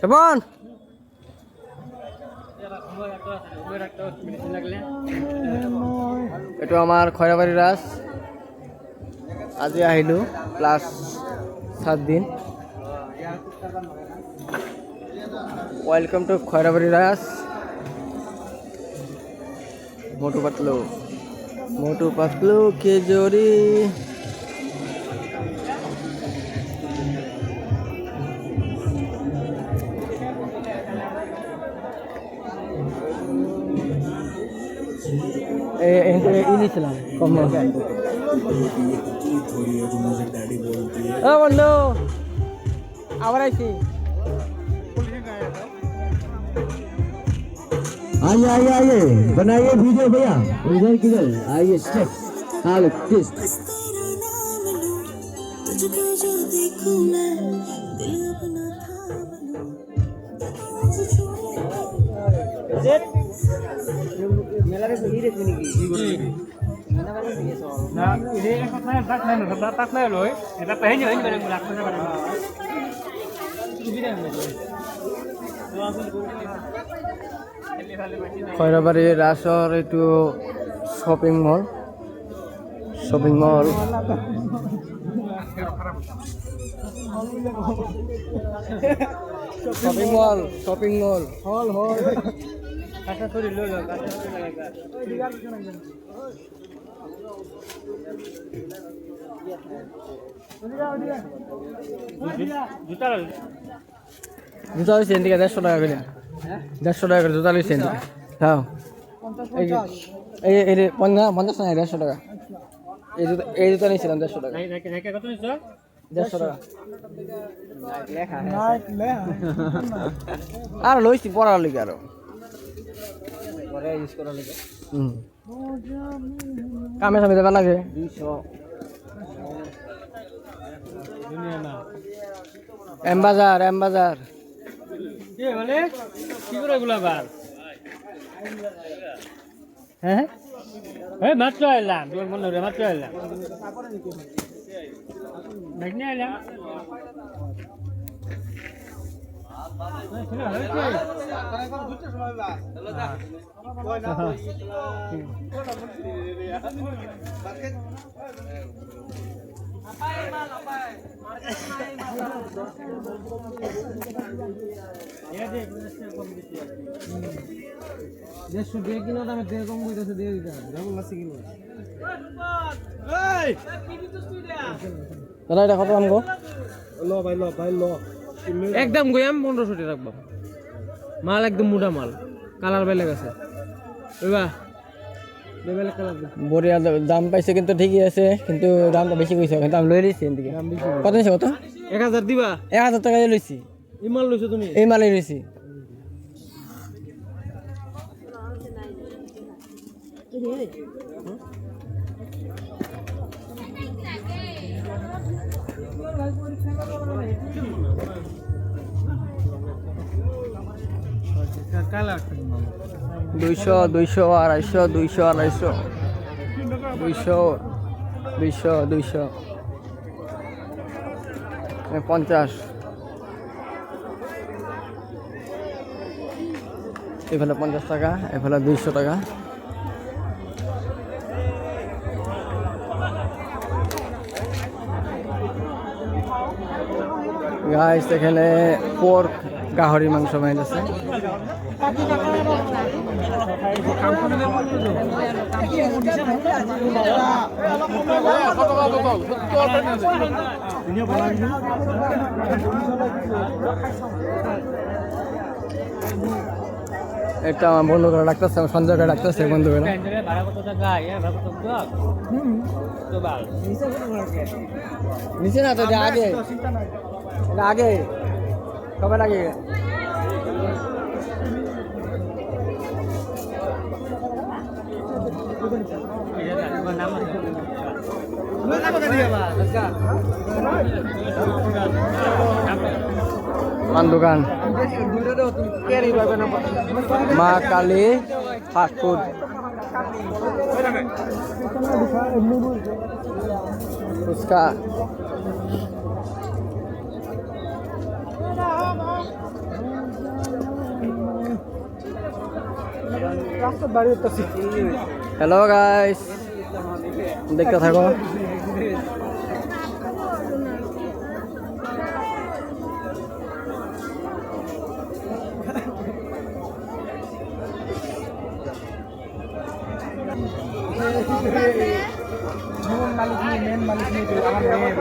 শোভন! এইটো আমাৰ খৈৰাবাৰী ৰাস আজি আহিলোঁ প্লাছ সাত দিন। Welcome to Khoirabari Ras. মোটু পাতলু। মোটু পাতলু কে এনেছিলাম কম বন্ধু আবার আইছি आइए आइए आइए बनाइए वीडियो भैया इधर किधर आइए स्टेप हाँ प्लीज तुझको जो देखूं मैं दिल अपना थाम খৈরাবাড়ি রাসর এইটো shopping mall shopping mall shopping mall shopping mall হল হল tuh dulu loh kata tuh lagi juta loh জুতা লইছে এদিকে দেড়শো টাকা করে। দেড়শো টাকা করে জুতা লইছে এদিকে। হ্যাঁ। এই পঞ্চাশ পঞ্চাশ টাকা দেড়শো টাকা। এই জুতা এই জুতা নিয়েছিলাম দেড়শো টাকা। naik naik naik kata tuh itu দেড়শো আর লইছি পড়ার লিগে। কামে সামে দেবা লাগে? nah এম বাজার এম বাজার। কি করে গুলা বার? হ্যাঁ? eh মাত্র এলাম তোর মনে মাত্র এলাম এলাম দেড়শো দিয়ে কিনা দামে দেড় কম বইতেছে দিয়ে দিতে হবে যেমন আছে কিনা দাদা এটা কত দাম গো একদম গয়াম পনেরোশো টাকা রাখব। মাল একদম মোটা মাল কালার বেলেগ আছে। বুঝবা বড়িয়া দাম পাইছে কিন্তু ঠিকই আছে কিন্তু দামটা বেশি কইছে কিন্তু আমি লই লইছি এদিকে। কত নিছে কত? এক হাজার দিবা? এক হাজার টাকা দিয়ে লইছি মাল লৈছো তুমি? এই মালেই লইছি। দুইশো দুইশো, আড়াইশো দুইশো আড়াইশো। দুইশো দুইশো দুইশো। পঞ্চাশ। এফালে পঞ্চাশ টাকা এফালে দুইশো টাকা। গাইস এখানে পোর্ক গাহরি মাংস বাইতেছে এটা আমার বন্ধু করে ডাকতেছে আমার সঞ্জয় করে ডাকতেছে বন্ধু করে নিচে না তো আগে। এটা আগে কবে আগে পান দোকান। Maa Kali fast food hello guys দেখতে থাকো। জীবন মালিক নিয়ে মেন মালিক নিয়ে আমার